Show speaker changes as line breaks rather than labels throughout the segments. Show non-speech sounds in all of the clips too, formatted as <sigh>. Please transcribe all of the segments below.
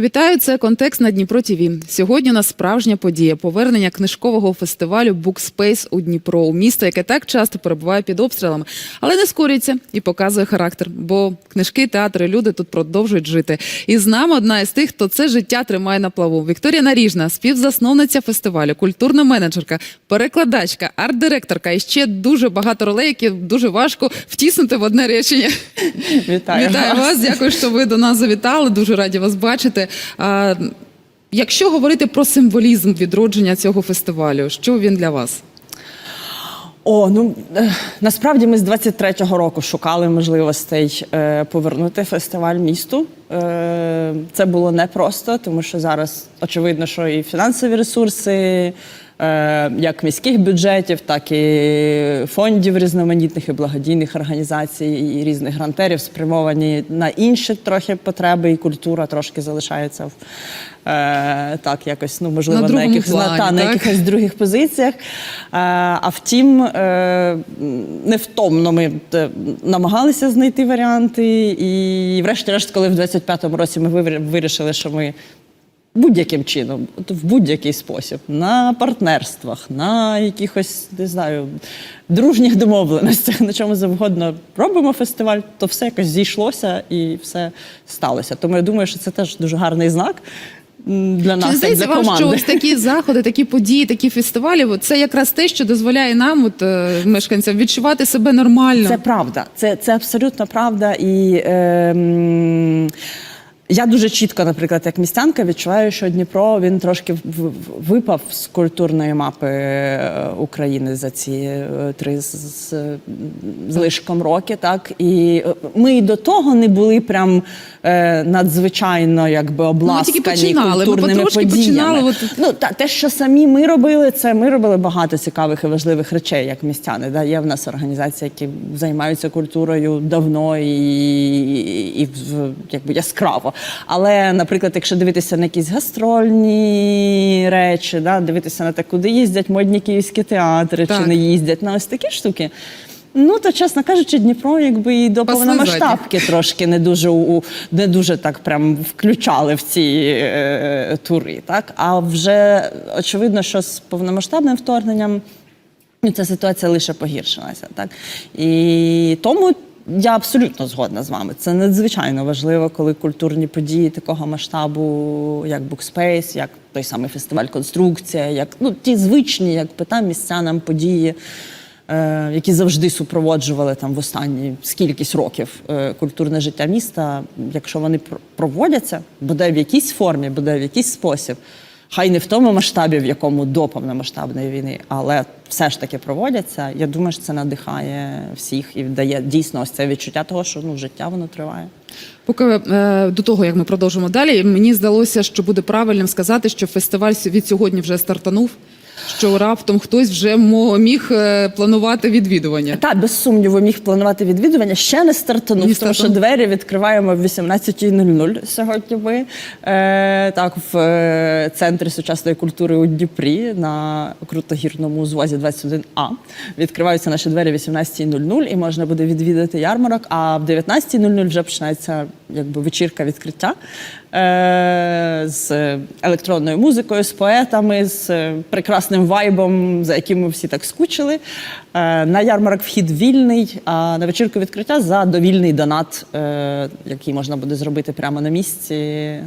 Вітаю, це контекст на Дніпро ТІВІ. Сьогодні у нас справжня подія повернення книжкового фестивалю Букспейс у Дніпро, у місто, яке так часто перебуває під обстрілами, але не скорюється і показує характер. Бо книжки, театри, люди тут продовжують жити. І з нами одна із тих, хто це життя тримає на плаву. Вікторія Наріжна, співзасновниця фестивалю, культурна менеджерка, перекладачка, арт-директорка і ще дуже багато ролей, які дуже важко втіснути в одне речення.
Вітаю,
Вітаю вас. Дякую, що ви до нас завітали. Дуже раді вас бачити. А, якщо говорити про символізм відродження цього фестивалю, що він для вас?
О, ну е, насправді ми з 23-го року шукали можливостей е, повернути фестиваль місту. Е, це було непросто, тому що зараз очевидно, що і фінансові ресурси, як міських бюджетів, так і фондів різноманітних і благодійних організацій, і різних грантерів спрямовані на інші трохи потреби, і культура трошки залишається в е, так, якось ну можливо
На
на, якихось
плані,
та, на якихось других позиціях. Е, А втім, е, невтомно ми е, намагалися знайти варіанти. І, врешті-решт, коли в 25-му році ми вирішили, що ми будь-яким чином, в будь-який спосіб, на партнерствах, на якихось, не знаю, дружніх домовленостях, на чому завгодно робимо фестиваль, то все якось зійшлося і все сталося. Тому я думаю, що це теж дуже гарний знак. Для нас, як
здається
для
вам,
команди.
що ось такі заходи, такі події, такі фестивалі, от це якраз те, що дозволяє нам, от е, мешканцям, відчувати себе нормально?
Це правда, це, це абсолютно правда. І е, я дуже чітко, наприклад, як містянка, відчуваю, що Дніпро він трошки випав з культурної мапи е, України за ці е, три з, лишком роки. Так і е, ми і до того не були прям надзвичайно якби обласкані
починали, ми
культурними
потрошки
подіями.
починали,
Ну та те, що самі ми робили, це ми робили багато цікавих і важливих речей, як містяни. Да? Є в нас організації, які займаються культурою давно і, і, і якби яскраво. Але, наприклад, якщо дивитися на якісь гастрольні речі, да? дивитися на те, куди їздять модні київські театри
Так.
чи не їздять, на ось такі штуки. Ну, то, чесно кажучи, Дніпро якби і до повномасштабки <laughs> трошки не дуже у не дуже так прям включали в ці е, тури. Так? А вже очевидно, що з повномасштабним вторгненням ну, ця ситуація лише погіршилася. Так? І тому я абсолютно згодна з вами. Це надзвичайно важливо, коли культурні події такого масштабу, як Букспейс, як той самий фестиваль Конструкція, як ну, ті звичні, як пита містянам події е, які завжди супроводжували там в останні скількись років е, культурне життя міста, якщо вони пр- проводяться, буде в якійсь формі, буде в якийсь спосіб. Хай не в тому масштабі, в якому до повномасштабної війни, але все ж таки проводяться. Я думаю, що це надихає всіх і дає дійсно ось це відчуття того, що ну життя воно триває.
Поки е, до того, як ми продовжимо далі, мені здалося, що буде правильним сказати, що фестиваль від сьогодні вже стартанув, що раптом хтось вже міг е, планувати відвідування.
Так, без сумніву, міг планувати відвідування. Ще не стартанув,
Не
тому що двері відкриваємо в 18.00 сьогодні. Ми е, так в е, центрі сучасної культури у Дніпрі на крутогірному узвозі 21А. Відкриваються наші двері в 18.00 і можна буде відвідати ярмарок. А в 19.00 вже починається якби вечірка відкриття е, з електронною музикою, з поетами, з е, прекрасним вайбом, за яким ми всі так скучили. Е, На ярмарок вхід вільний, а на вечірку відкриття за довільний донат, е, який можна буде зробити прямо на місці,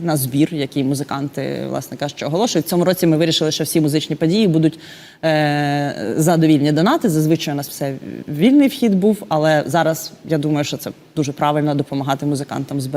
на збір, який музиканти, власне кажучи, оголошують. В цьому році ми вирішили, що всі музичні події будуть е, за довільні донати. Зазвичай у нас все вільний вхід був, але зараз я думаю, що це дуже правильно допомагати музикантам збирати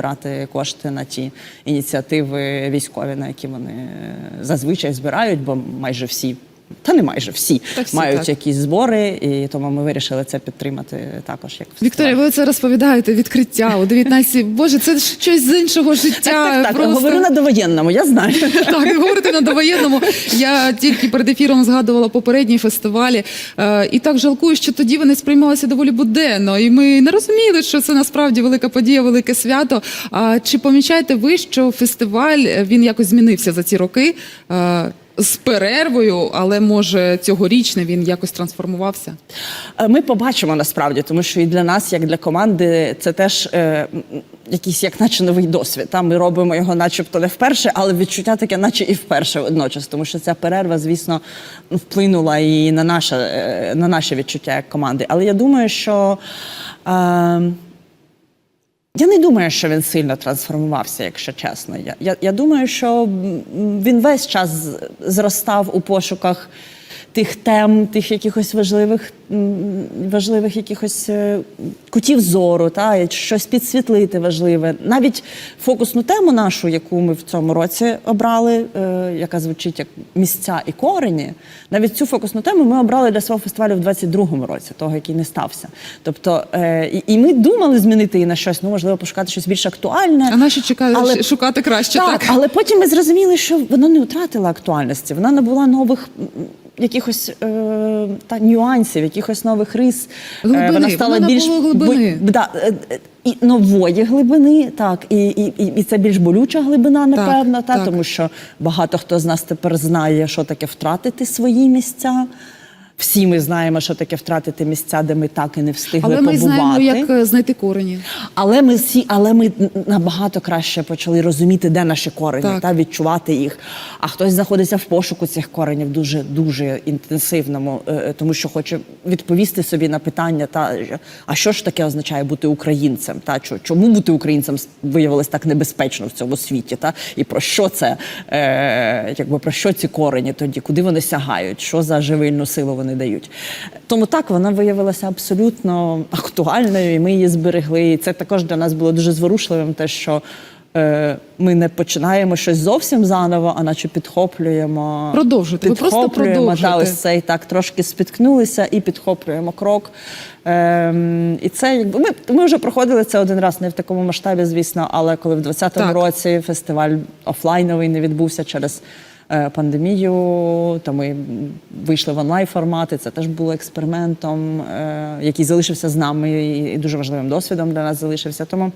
кошти на ті ініціативи військові, на які вони е, зазвичай збирають, бо майже всі. Та не майже всі,
Та всі,
мають
так.
якісь збори, і тому ми вирішили це підтримати також. Як фестиваль.
Вікторія, ви це розповідаєте відкриття у 19 Боже, це щось з іншого життя.
так, так, так.
просто.
Говорю на довоєнному, я знаю.
Так, говорити на довоєнному. Я тільки перед ефіром згадувала попередні фестивалі. Е, і так жалкую, що тоді вони сприймалися доволі буденно. І ми не розуміли, що це насправді велика подія, велике свято. А чи помічаєте ви, що фестиваль е, він якось змінився за ці роки? З перервою, але може цьогорічний він якось трансформувався.
Е, Ми побачимо насправді, тому що і для нас, як для команди, це теж е, якийсь як наче новий досвід. Там ми робимо його, начебто, не вперше, але відчуття таке, наче і вперше водночас. Тому що ця перерва, звісно, вплинула і на наше, е, на наше відчуття як команди. Але я думаю, що. Е, я не думаю, що він сильно трансформувався, якщо чесно. Я, я, я думаю, що він весь час зростав у пошуках тих тем, тих якихось важливих, важливих якихось е, кутів зору, та, щось підсвітлити важливе. Навіть фокусну тему нашу, яку ми в цьому році обрали, е, яка звучить як місця і корені, навіть цю фокусну тему ми обрали для свого фестивалю в 22-му році, того, який не стався. Тобто, е, і, і ми думали змінити її на щось, ну можливо, пошукати щось більш актуальне.
А наші чекають
Але-
шукати краще.
Так,
Так,
але потім ми зрозуміли, що вона не втратила актуальності, вона набула нових. Якихось е, та нюансів, якихось нових рис. Е,
Глибини,
вона стала
вона
більш
глибини.
бо- да, е, е, і нової глибини, так, і, і, і, це більш болюча глибина, напевно, та,
так.
тому що багато хто з нас тепер знає, що таке втратити свої місця. Всі ми знаємо, що таке втратити місця, де ми так і не встигли
але ми
побувати.
знаємо, як е, знайти корені.
Але ми всі, але ми набагато краще почали розуміти, де наші корені,
Так.
та відчувати їх. А хтось знаходиться в пошуку цих коренів дуже дуже інтенсивному, е, е, тому що хоче відповісти собі на питання, та а що ж таке означає бути українцем? Та чому бути українцем виявилось так небезпечно в цьому світі? Та і про що це, е, якби про що ці корені тоді, куди вони сягають, що за живильну силу вони дають. Тому так вона виявилася абсолютно актуальною, і ми її зберегли. І це також для нас було дуже зворушливим, те, що е, ми не починаємо щось зовсім заново, а наче підхоплюємо.
Продовжуйте, ви просто продовжуйте.
цей так трошки спіткнулися і підхоплюємо крок. Ем, і це якби ми, ми вже проходили це один раз, не в такому масштабі, звісно, але коли в 2020 році фестиваль офлайновий не відбувся через пандемію, то ми вийшли в онлайн формати. Це теж було експериментом, е, який залишився з нами і, дуже важливим досвідом для нас залишився. Тому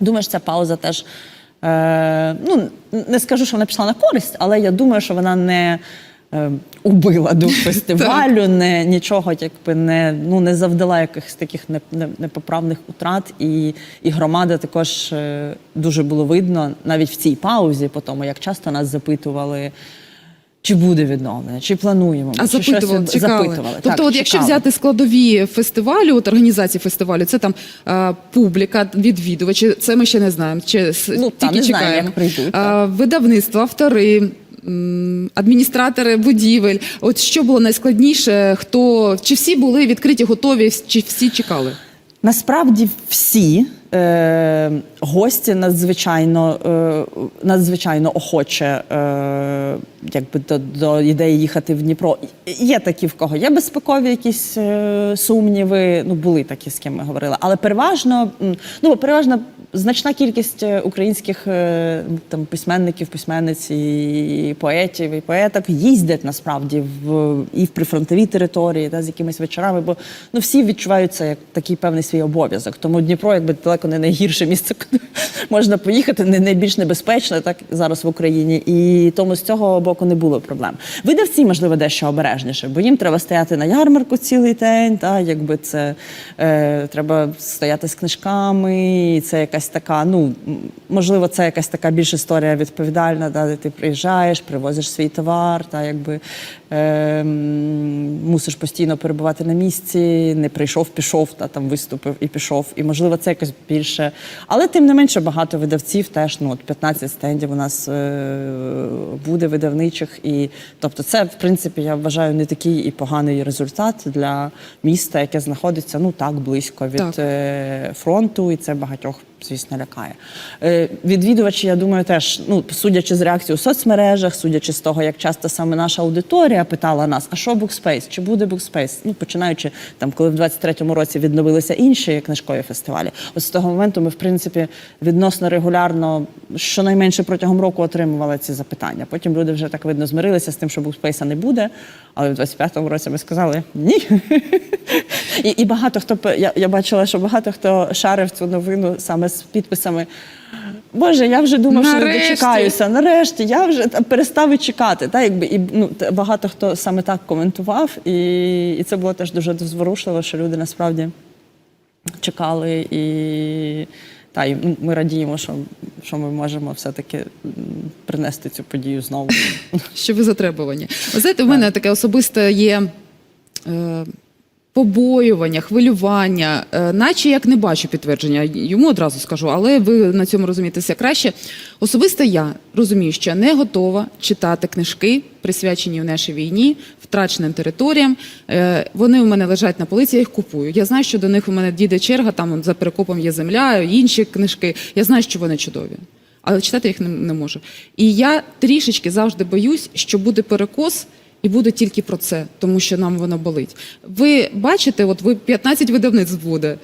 думаю, що ця пауза теж. Е, ну, не скажу, що вона пішла на користь, але я думаю, що вона не е, убила дух <laughs> фестивалю, не, нічого якби не, ну, не завдала якихось таких не, не, непоправних утрат. І, і громада також е, дуже було видно навіть в цій паузі, по тому, як часто нас запитували. Чи буде відновлення, чи плануємо?
А
чи
запитували,
від-
чекали.
запитували.
Тобто,
Так,
от якщо взяти складові фестивалю, от організації фестивалю, це там е, публіка, відвідувачі, це ми ще не знаємо. Чи
Ну,
тільки
не знаємо,
чекаємо.
як прийдуть,
Е,
так.
видавництво, автори. Адміністратори будівель, от що було найскладніше? Хто чи всі були відкриті, готові, чи всі чекали?
Насправді всі е, гості надзвичайно, е, надзвичайно охоче е, якби до, до ідеї їхати в Дніпро. Є такі, в кого є безпекові якісь е, сумніви. Ну, були такі, з ким ми говорили. Але переважно, ну, переважно значна кількість е, українських е, там, письменників, письменниць і поетів і поеток їздять насправді в і в прифронтові території, та, з якимись вечорами, бо ну, всі відчувають це як такий певний свій обов'язок. Тому Дніпро, якби далеко не найгірше місце, <laughs> куди можна поїхати, не найбільш небезпечне, так зараз в Україні. І тому з цього боку не було проблем. Видавці, можливо, дещо обережніше, бо їм треба стояти на ярмарку цілий день, та, якби це е, треба стояти з книжками, і це якась така, ну можливо, це якась така більш історія відповідальна, да, де ти приїжджаєш, привозиш свій товар, та якби е, мусиш постійно перебувати на місці, не прийшов, пішов, та там виступив і пішов. І можливо, це якось більше. Але тим не менше багато видавців теж ну от 15 стендів у нас е, буде видавничих. І тобто, це в принципі я вважаю не такий і поганий результат для міста, яке знаходиться ну так близько від
Так.
е, фронту, і це багатьох. Звісно, лякає. Е, відвідувачі, я думаю, теж, ну, судячи з реакції у соцмережах, судячи з того, як часто саме наша аудиторія питала нас, а що Букспейс? Чи буде Букспейс? Ну, починаючи там, коли в 23-му році відновилися інші книжкові фестивалі. От з того моменту ми, в принципі, відносно регулярно, щонайменше протягом року отримували ці запитання. Потім люди вже так видно змирилися з тим, що Букспейса не буде. Але в 25-му році ми сказали ні. <laughs> І, і багато хто я, я бачила, що багато хто шарив цю новину саме з підписами. Боже, я вже думав, що не дочекаюся. Нарешті я вже перестав чекати. Та, якби, і, ну, багато хто саме так коментував, і, і це було теж дуже зворушливо, що люди насправді чекали. І, та, і ну, ми радіємо, що, що ми можемо все-таки принести цю подію знову.
що ви затребувані. Ви знаєте, в мене таке особисте є. Е, Побоювання, хвилювання, е, наче як не бачу підтвердження, йому одразу скажу, але ви на цьому розумієтеся краще. Особисто я розумію, що не готова читати книжки, присвячені нашій війні, втраченим територіям. Е, Вони у мене лежать на полиці, я їх купую. Я знаю, що до них у мене дійде черга, там за перекопом є земля, інші книжки. Я знаю, що вони чудові. Але читати їх не, не можу. І я трішечки завжди боюсь, що буде перекос. І буде тільки про це, тому що нам воно болить. Ви бачите, от ви 15 видавництв буде.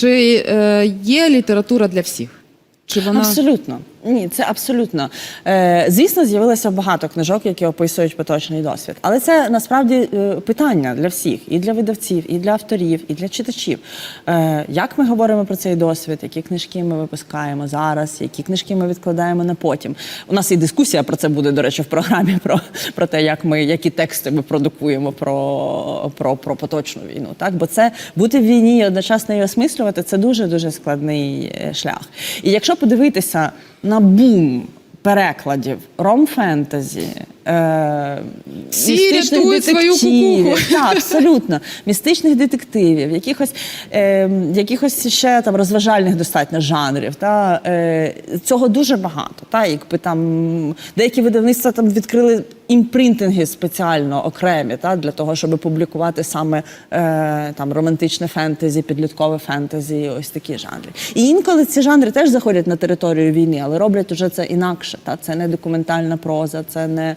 Чи е, є література для всіх? Чи вона
Абсолютно. Ні, це абсолютно. Е, звісно, з'явилося багато книжок, які описують поточний досвід. Але це насправді е, питання для всіх, і для видавців, і для авторів, і для читачів. Е, як ми говоримо про цей досвід, які книжки ми випускаємо зараз, які книжки ми відкладаємо на потім. У нас і дискусія про це буде, до речі, в програмі про, про те, як ми, які тексти ми продукуємо про, про, про поточну війну. Так? Бо це бути в війні і одночасно її осмислювати це дуже дуже складний е, шлях. І якщо подивитися на бум перекладів. Ром-фентезі, е,
Всі
містичних
рятують свою
детективів,
кукуху. <laughs>
так, абсолютно. Містичних детективів, якихось, е, якихось ще там розважальних достатньо жанрів. Та, е, цього дуже багато. Та, якби там деякі видавництва там відкрили імпринтинги спеціально окремі та, для того, щоб публікувати саме е, там, романтичне фентезі, підліткове фентезі, ось такі жанри. І інколи ці жанри теж заходять на територію війни, але роблять уже це інакше. Та? Це не документальна проза, це не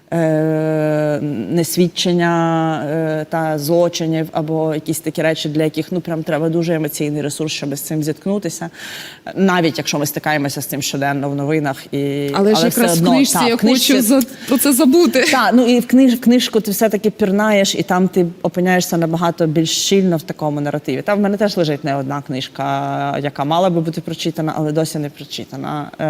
е, не свідчення е, та злочинів або якісь такі речі, для яких ну прям треба дуже емоційний ресурс, щоб з цим зіткнутися. Навіть якщо ми стикаємося з цим щоденно в новинах, і
але, ж
все
якраз в книжці
та,
я
в книжці-
хочу за про це забути.
так, ну і в книж в книжку ти все-таки пірнаєш, і там ти опиняєшся набагато більш щільно в такому наративі. Там в мене теж лежить не одна книжка, яка мала би бути прочитана, але досі не прочитана. Е,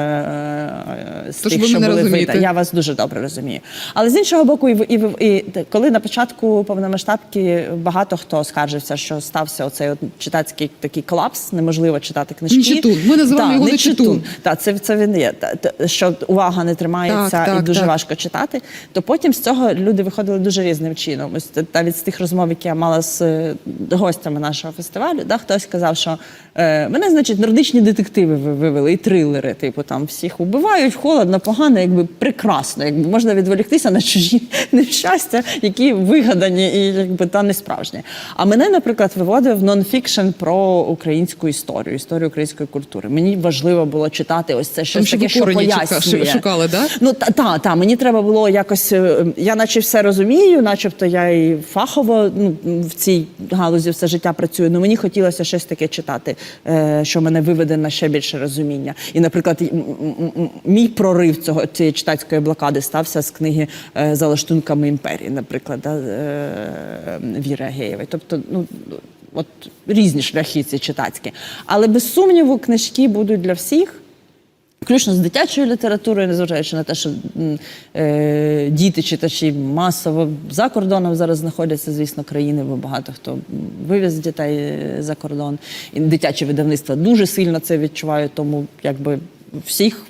е, з
Тож
тих, що були
розумієте.
вида. Я вас дуже добре розумію. Але з іншого боку, і, і, і коли на початку повномасштабки багато хто скаржився, що стався оцей от читацький такий колапс, неможливо читати книжки.
Нечитун. Ми називаємо його
нечитун. Так, це, це він є. Та- та- Що увага не тримається
Так, так,
і дуже
так.
важко читати, то потім з цього люди виходили дуже різним чином. Ось навіть з тих розмов, які я мала з е, гостями нашого фестивалю, да, хтось сказав, що е, мене, значить, нордичні детективи вивели і трилери. Типу там всіх убивають, холодно, погано, якби прекрасно. Якби можна відволіктися на чужі <laughs> нещастя, які вигадані і якби та не справжні. А мене, наприклад, виводив нонфікшн про українську історію, історію української культури. Мені важливо було читати ось це щось таке, що пояснює.
шукали, да?
Ну та, та, та мені треба було якось. е, Я наче все розумію, начебто я і фахово ну, в цій галузі все життя працюю. але мені хотілося щось таке читати, е, що мене виведе на ще більше розуміння. І, наприклад, мій прорив цього цієї читацької блокади стався з книги е, за лаштунками імперії, наприклад, да, е, Віри Агеєвої. Тобто, ну. От різні шляхи ці читацькі. Але без сумніву, книжки будуть для всіх. Включно з дитячою літературою, незважаючи на те, що е, діти читачі масово за кордоном зараз знаходяться, звісно, країни, бо багато хто м, вивіз дітей е, за кордон. І дитячі видавництва дуже сильно це відчувають, тому якби всіх.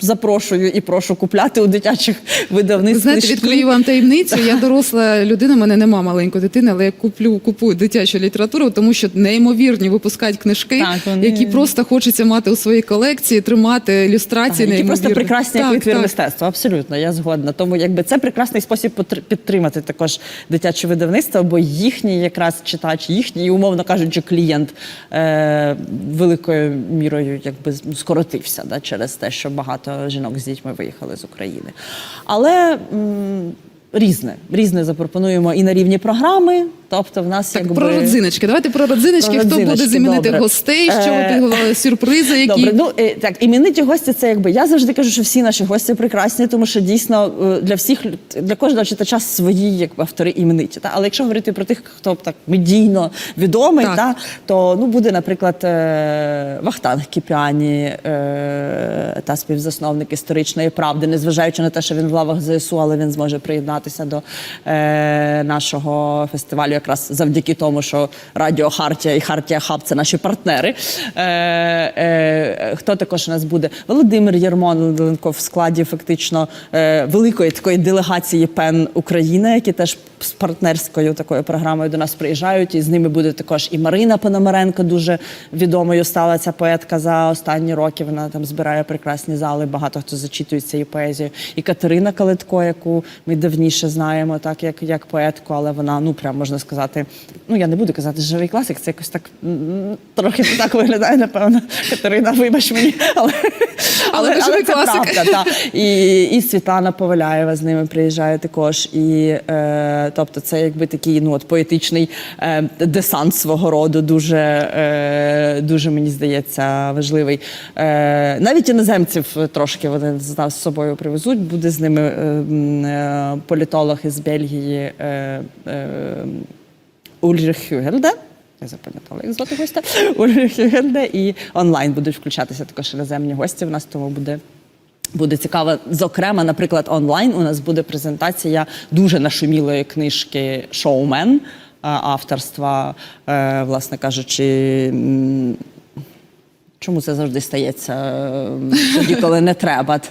Запрошую і прошу купляти у дитячих
Ви
видавництв.
знаєте, відкрию вам таємницю. Я доросла людина, в мене нема маленької дитини, але я куплю купую дитячу літературу, тому що неймовірні випускають книжки,
Так, вони-
які просто хочеться мати у своїй колекції, тримати ілюстрації.
Так, які просто прекрасні як витвір мистецтва. Абсолютно, я згодна. Тому якби це прекрасний спосіб підтримати також дитяче видавництво, бо їхній якраз читач, їхній, умовно кажучи, клієнт е, великою мірою якби скоротився да, через те, що багато жінок з дітьми виїхали з України. Але різне. Різне запропонуємо і на рівні програми. Тобто, в нас
Так,
якби...
про родзиночки. Давайте про родзиночки.
Про
Хто буде замінити
добре.
гостей? Що ви
Е,
підготували? Сюрпризи, які
Добре, ну е, так, імениті гості це якби я завжди кажу, що всі наші гості прекрасні, тому що дійсно е, для всіх для кожного читача свої якби автори імениті. Та? Але якщо говорити про тих, хто так медійно відомий,
Так.
та то ну буде, наприклад, Вахтанг Кіпіані та співзасновник історичної правди, незважаючи на те, що він в лавах ЗСУ, але він зможе приєднатися до е, нашого фестивалю, якраз завдяки тому, що Радіо Хартія і Хартія Хаб це наші партнери. Е, е, хто також у нас буде? Володимир Єрмоленко в складі фактично е, великої такої делегації ПЕН Україна, які теж з партнерською такою програмою до нас приїжджають. І з ними буде також і Марина Пономаренко, дуже відомою стала ця поетка за останні роки. Вона там збирає прекрасні зали. Багато хто зачитується її поезію. І Катерина Калитко, яку ми давніше знаємо, так як, як поетку, але вона ну прям можна сказати. Ну я не буду казати живий класик. Це якось так трохи так виглядає. Напевно, Катерина, вибач мені, але
Але ви живий
це
класик.
правда, та. І, і Світлана Поваляєва з ними приїжджає також. І, е, тобто це якби такий ну, от, поетичний е, десант свого роду, дуже, е, дуже мені здається, важливий. Е, навіть іноземців трошки вони з нас з собою привезуть. Буде з ними е, е, політолог із Бельгії. Е, е, Ульрих Хюгельде. Я запам'ятала, як звати гостя. <laughs> Ульрих Хюгельде. І онлайн будуть включатися також іноземні гості. В нас тому буде. Буде цікаво, зокрема, наприклад, онлайн у нас буде презентація дуже нашумілої книжки Шоумен е, авторства, е, власне кажучи. Чому це завжди стається е, тоді, коли не треба? <laughs>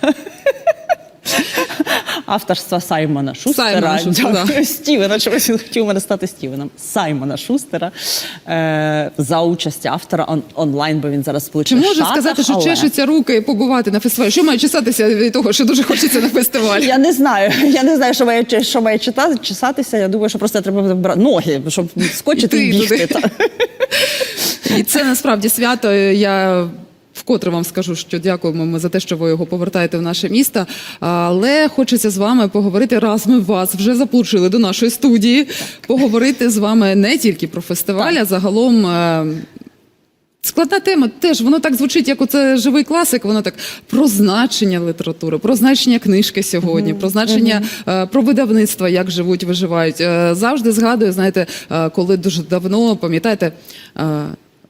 Авторства Саймона Шустера.
Саймона Шустера,
Дякую, Стівена. Чомусь він хотів мене стати Стівеном. Саймона Шустера е, за участі автора он, онлайн, бо він зараз в
чи може сказати, що
але-
чешуться руки і побувати на фестивалі? Що має чесатися від того, що дуже хочеться на фестиваль?
Я не знаю. Я не знаю, що має, що має читати, чесатися. Я думаю, що просто треба брати ноги, щоб скочити і бігти.
І це насправді свято. Я вкотре вам скажу, що дякуємо ми за те, що ви його повертаєте в наше місто. Але хочеться з вами поговорити, раз ми вас вже заполучили до нашої студії, поговорити з вами не тільки про фестиваль, а загалом. е, Складна тема теж воно так звучить, як оце живий класик. Воно так про значення літератури, про значення книжки сьогодні, про значення е, про видавництва, як живуть, виживають. Е, завжди згадую, знаєте, коли дуже давно пам'ятаєте.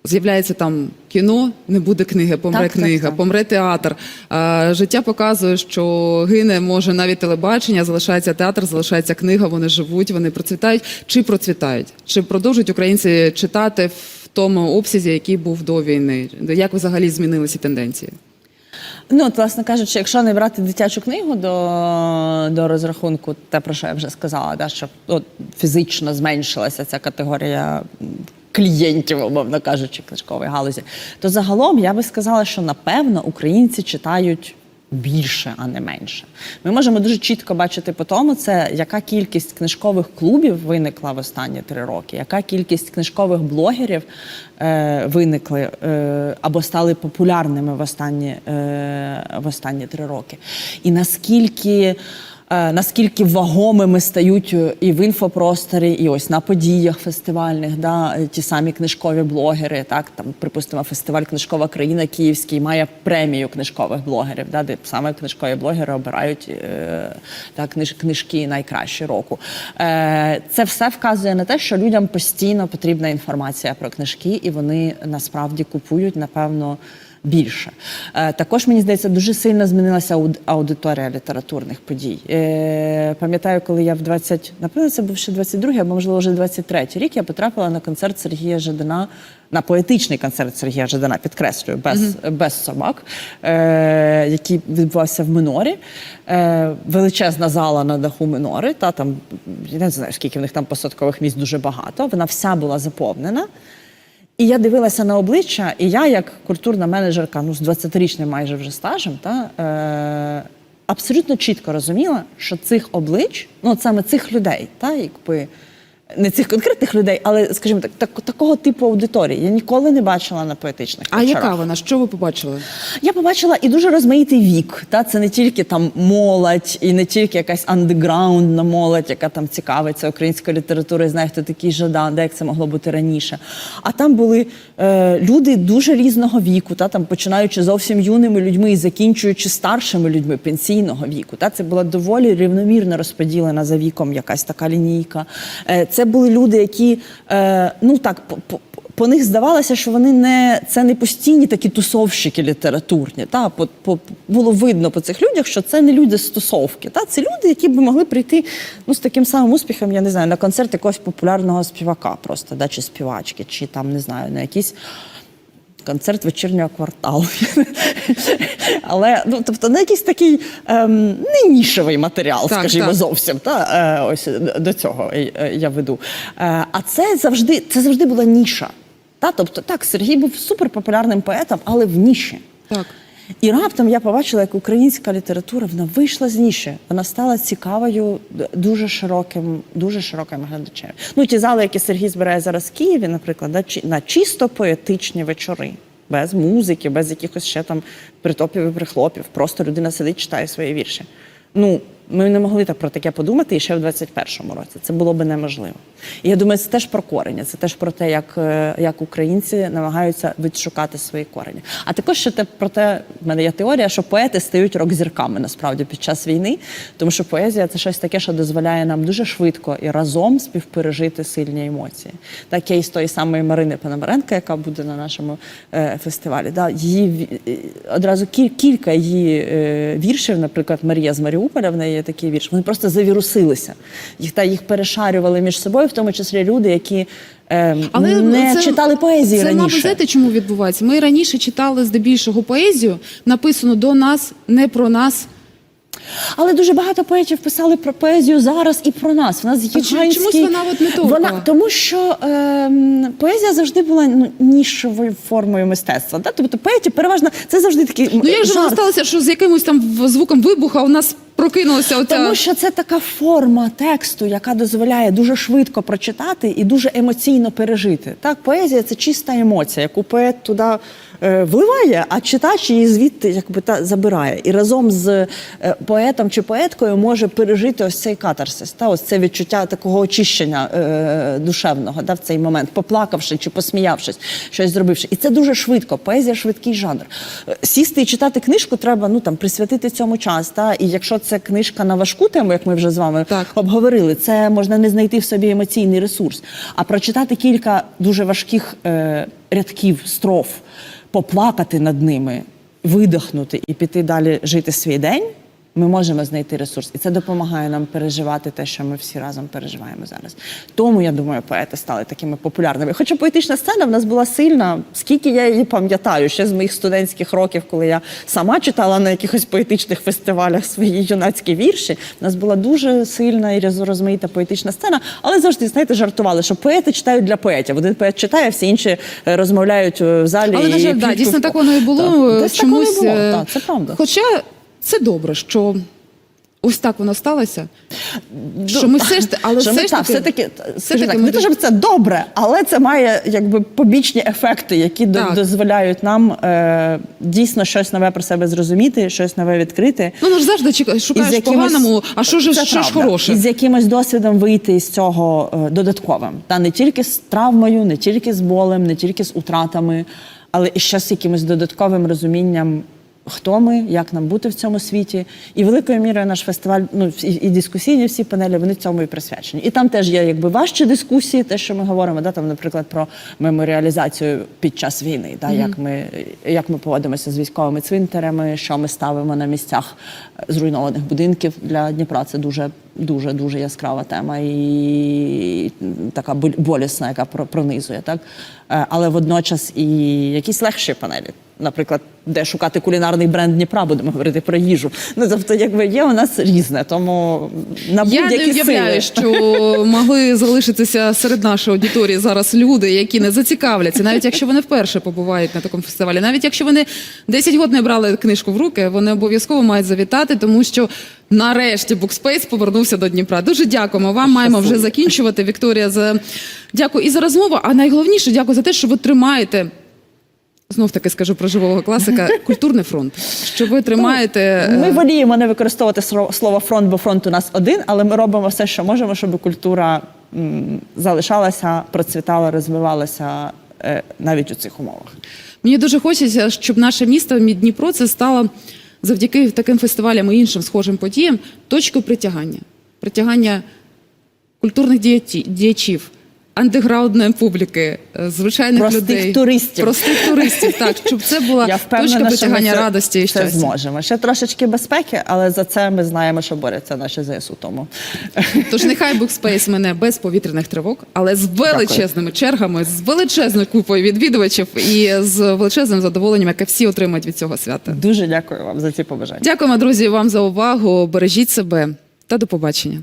З'являється там кіно, не буде книги, помре
Так,
книга,
так.
помре театр. А, життя показує, що гине може навіть телебачення, залишається театр, залишається книга. Вони живуть, вони процвітають. Чи процвітають? Чи продовжують українці читати в тому обсязі, який був до війни? Як взагалі змінилися тенденції?
Ну, от, власне кажучи, якщо не брати дитячу книгу до, до розрахунку, те, про що я вже сказала, да, що от, фізично зменшилася ця категорія клієнтів, умовно кажучи, книжкової галузі, то загалом я би сказала, що напевно українці читають. Більше, а не менше. Ми можемо дуже чітко бачити по тому, це яка кількість книжкових клубів виникла в останні три роки, яка кількість книжкових блогерів е, виникли е, або стали популярними в останні, е, в останні три роки. І наскільки. Е, Наскільки вагомими стають е, і в інфопросторі, і ось на подіях фестивальних, да, е, ті самі книжкові блогери, так там, припустимо, фестиваль Книжкова країна Київський має премію книжкових блогерів, да, де саме книжкові блогери обирають е, та, книж, книжки найкращі року. Е, це все вказує на те, що людям постійно потрібна інформація про книжки, і вони насправді купують, напевно більше. Е, Також мені здається, дуже сильно змінилася аудиторія літературних подій. Е, Пам'ятаю, коли я в 20, напевно, це був ще 22-й, або можливо вже 23-й рік. Я потрапила на концерт Сергія Жадана. На поетичний концерт Сергія Жадана, підкреслюю, без, без собак, е, який відбувався в минорі. Е, величезна зала на даху минори. Та там я не знаю, скільки в них там посадкових місць дуже багато. Вона вся була заповнена. І я дивилася на обличчя, і я, як культурна менеджерка, ну з 20-річним майже вже стажем, та, е, абсолютно чітко розуміла, що цих облич, ну от саме цих людей, та, якби, Не цих конкретних людей, але, скажімо так, так такого типу аудиторії я ніколи не бачила на поетичних
А
вечорах.
яка вона? Що ви побачили?
Я побачила і дуже розмаїтий вік. Та це не тільки там молодь, і не тільки якась андеграундна молодь, яка там цікавиться українською літературою, знає, хто такий Жадан, де як це могло бути раніше. А там були е, люди дуже різного віку, та там починаючи зовсім юними людьми і закінчуючи старшими людьми пенсійного віку. Та це була доволі рівномірно розподілена за віком якась така лінійка. Е, це були люди, які е, ну так по- них здавалося, що вони не це не постійні такі тусовщики літературні. Та по, по було видно по цих людях, що це не люди з тусовки. Та це люди, які б могли прийти ну з таким самим успіхом, я не знаю, на концерт якогось популярного співака, просто да, чи співачки, чи там не знаю, на якийсь. Концерт вечірнього кварталу. <laughs> Але ну, тобто не якийсь такий ем, не нішевий матеріал,
Так,
скажімо,
так.
зовсім. Та, е, ось до цього е, я веду. Е, а це завжди, це завжди була ніша. Та? Тобто, так, Сергій був суперпопулярним поетом, але в ніші.
Так.
І раптом я побачила, як українська література вона вийшла з ніші. Вона стала цікавою дуже широким, дуже широким глядачем. Ну, ті зали, які Сергій збирає зараз в Києві, наприклад, на чисто поетичні вечори. Без музики, без якихось ще там притопів і прихлопів. Просто людина сидить, читає свої вірші. Ну, ми не могли так про таке подумати і ще в 21-му році. Це було би неможливо. І я думаю, це теж про корення, це теж про те, як, е, як українці намагаються відшукати свої корені. А також ще те про те, в мене є теорія, що поети стають рок-зірками насправді під час війни, тому що поезія це щось таке, що дозволяє нам дуже швидко і разом співпережити сильні емоції. Так і тої самої Марини Пономаренка, яка буде на нашому е, фестивалі. Да, її е, одразу кіль, кілька її е, віршів, наприклад, Марія з Маріуполя, в неї є такий вірш. Вони просто завірусилися. Їх та їх перешарювали між собою, в тому числі люди, які е, не читали поезії
це,
раніше.
мабуть, знаєте, чому відбувається? Ми раніше читали здебільшого поезію, написану до нас, не про нас.
Але дуже багато поетів писали про поезію зараз і про нас. У нас
А чи-
гігантський...
чомусь вона от не толкова?
Вона тому, що ем, поезія завжди була ну, нішовою формою мистецтва. Да? Тобто поетів переважно це завжди такий
Ну як же воно
жарт.
сталося, що з якимось там в- звуком вибуха у нас прокинулося оця...
Тому що це така форма тексту, яка дозволяє дуже швидко прочитати і дуже емоційно пережити. Так, поезія це чиста емоція, яку поет туди е, вливає, а читач її звідти якби та забирає. І разом з е, поетом чи поеткою може пережити ось цей катарсис, та ось це відчуття такого очищення е, душевного, да, в цей момент, поплакавши чи посміявшись, щось зробивши. І це дуже швидко. Поезія швидкий жанр. Е, Сісти і читати книжку треба ну там присвятити цьому час. Та і якщо це книжка на важку тему, як ми вже з вами
Так.
обговорили, це можна не знайти в собі емоційний ресурс. А прочитати кілька дуже важких е, рядків, строф, поплакати над ними, видихнути і піти далі жити свій день. Ми можемо знайти ресурс, і це допомагає нам переживати те, що ми всі разом переживаємо зараз. Тому я думаю, поети стали такими популярними. Хоча поетична сцена в нас була сильна, скільки я її пам'ятаю, ще з моїх студентських років, коли я сама читала на якихось поетичних фестивалях свої юнацькі вірші. У нас була дуже сильна і розмаїта поетична сцена, але завжди знаєте, жартували, що поети читають для поетів. Один поет читає, всі інші е, розмовляють е, в залі.
Але, на жаль, да, дійсно так воно і було.
Так. Десь так воно і було,
е,
так, це правда.
Хоча це добре, що ось так воно сталося. Що ми все ж таки, але
Що
все
ми,
ж
так,
таки,
все таки, скажімо
таки
так,
ми
не те, щоб це добре, але це має якби побічні ефекти, які
Так.
дозволяють нам е, дійсно щось нове про себе зрозуміти, щось нове відкрити.
Ну, ну ж завжди шукаєш поганому, а що ж,
Це
що ж хороше?
І з якимось досвідом вийти з цього е, додатковим. Та не тільки з травмою, не тільки з болем, не тільки з утратами, але і ще з якимось додатковим розумінням. Хто ми, як нам бути в цьому світі, і великою мірою наш фестиваль, ну і, і дискусійні всі панелі, вони цьому і присвячені. І там теж є якби важчі дискусії, те, що ми говоримо, да, там, наприклад, про меморіалізацію під час війни, да, як ми як ми поводимося з військовими цвинтарями, що ми ставимо на місцях зруйнованих будинків для Дніпра. Це дуже дуже дуже яскрава тема і така болісна, яка про- пронизує. Так? Е, Але водночас і якісь легші панелі. Наприклад, де шукати кулінарний бренд Дніпра, будемо говорити про їжу. Ну тобто, якби є у нас різне, тому на
Я
будь-які
не уявляю, що могли залишитися серед нашої аудиторії зараз люди, які не зацікавляться, навіть якщо вони вперше побувають на такому фестивалі, навіть якщо вони 10 років не брали книжку в руки, вони обов'язково мають завітати, тому що нарешті Букспейс повернувся до Дніпра. Дуже дякуємо вам. Маємо вже закінчувати. Вікторія, за дякую і за розмову. А найголовніше дякую за те, що ви тримаєте. Знов таки скажу про живого класика <laughs> культурний фронт. Що ви тримаєте е,
Ми воліємо не використовувати слово фронт, бо фронт у нас один, але ми робимо все, що можемо, щоб культура залишалася, процвітала, розвивалася е, навіть у цих умовах.
Мені дуже хочеться, щоб наше місто мі- Дніпро це стало завдяки таким фестивалям і іншим схожим подіям точкою притягання. Притягання культурних діячі- діячів, андеграундної публіки, е, звичайних
Простих
людей.
туристів.
Простих туристів, так, щоб це була <laughs>
Я
точка
впевнена, що ми
радості і
це зможемо. Ще трошечки безпеки, але за це ми знаємо, що борються наші ЗСУ. Тому
Тож нехай Букспейс мене без повітряних тривог, але з величезними чергами, з величезною купою відвідувачів і з величезним задоволенням, яке всі отримають від цього свята.
дуже дякую вам за ці побажання.
Дякуємо, друзі, вам за увагу. Бережіть себе та до побачення.